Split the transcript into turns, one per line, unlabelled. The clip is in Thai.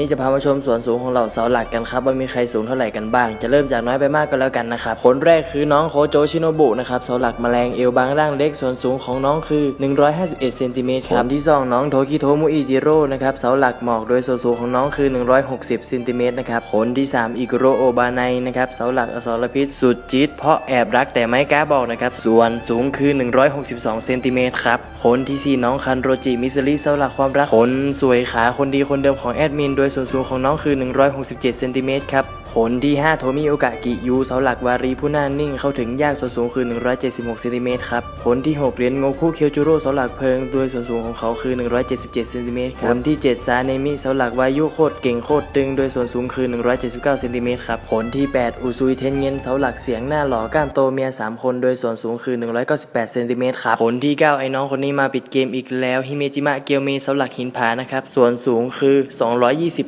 นี้จะพามาชมส่วนสูงของเหล่าเสาหลักกันครับว่ามีใครสูงเท่าไหร่กันบ้าง จะเริ่มจากน้อยไปมากก็แล้วกันนะครับคนแรกคือน้องโคโจชิโนบุนะครับเสาหลักแมลงเอวบางร่างเล็กส่วนสูงของน้องคือ 151เซนติเมตรครับที่สองน้องโทคิโทมุอิจิโร่นะครับเสาหลักหมอกโดยส่วนสูงของน้องคือ 160เซนติเมตรนะครับคนที่สามอิกโรโอบาไนนะครับเสาหลักอสรพิษสุดจี๊ดเพราะแอบรักแต่ไม่กล้าบอกนะครับส่วนสูงคือ 162เซนติเมตรครับคนที่สี่น้องคันโรจิมิสริเสาหลักความรักคนสวยขาคนดีคนเดิมของแอดมินโดยส่วนสูงของน้องคือ 167เซนติเมตรครับคนที่ 5 โทมิโอกะกิยูเสาหลักวารีผู้หน่านิ่งเข้าถึงยากส่วนสูงคือ 176เซนติเมตรครับคนที่ 6 เหรียญโงคุเคียวจูโร่เสาหลักเพิงโดยส่วนสูงของเขาคือ 177เซนติเมตรครับคนที่ 7 ซาเนมิเสาหลักวายุโคตรเก่งโคตรตึงโดยส่วนสูงคือ 179เซนติเมตรครับคนที่ 8 อุซุยเทนเงินเสาหลักเสียงหน้าหล่อก้ามโตเมีย 3 คนโดยส่วนสูงคือ 198เซนติเมตรครับคนที่ 9 ไอ้น้องคนนี้มาปิดเกมอีกแล้วฮิเมจิมะเกียวเมเสาหลักหินผานะครับส่วนสูงคือ 220